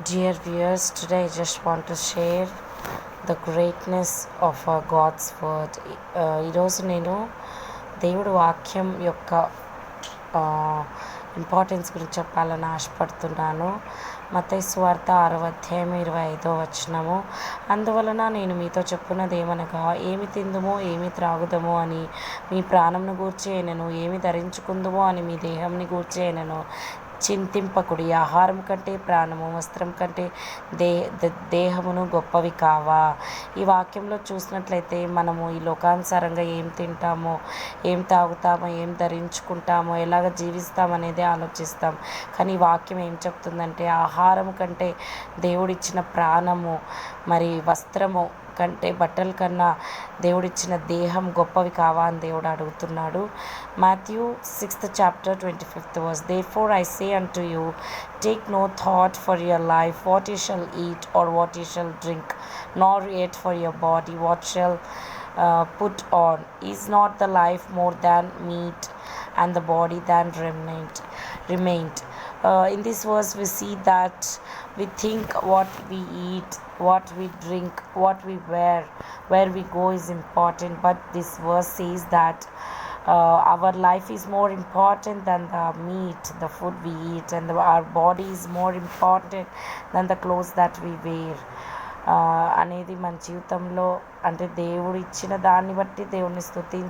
Dear viewers, today I just want to share the greatness of a God's word ఈరోజు నేను దేవుడు వాక్యం యొక్క ఇంపార్టెన్స్ గురించి చెప్పాలని ఆశపడుతున్నాను. మత్తయి స్వార్థ ఆరవ అధ్యాయం ఇరవై ఐదో వచ్చినము అందువలన నేను మీతో చెప్పున్నది ఏమనగా ఏమి తిందుమో ఏమి త్రాగుదమో అని మీ ప్రాణంను గూర్చి అయినను ఏమి ధరించుకుందుమో అని మీ దేహంని గూర్చి అయినను. చింతింపకుడి. ఆహారం కంటే ప్రాణము వస్త్రం కంటే దే ద- దేహమును గొప్పవి కావా? ఈ వాక్యంలో చూసినట్లయితే మనము ఈ లోకానుసారంగా ఏం తింటామో ఏం తాగుతామో ఏం ధరించుకుంటామో ఎలాగ జీవిస్తామనేది ఆలోచిస్తాం. కానీ వాక్యం ఏం చెప్తుందంటే ఆహారం కంటే దేవుడిచ్చిన ప్రాణము మరి వస్త్రము కంటే బట్టల కన్నా దేవుడిచ్చిన దేహం గొప్పవి కావా అని దేవుడు అడుగుతున్నాడు. Matthew sixth chapter twenty fifth wherefore I say unto you take no thought for your life what you shall eat or what you shall drink nor yet for your body what shall put on is not the life more than meat and the body than raiment raiment uh, in this verse we see that we think what we eat what we drink what we wear where we go is important but this verse says that uh, our life is more important than the meat the food we eat and the, our body is more important than the clothes that we wear ఆ, అనేది మన జీవితంలో అంటే దేవుడు ఇచ్చిన దాన్ని బట్టి దేవుడిని స్తుతించి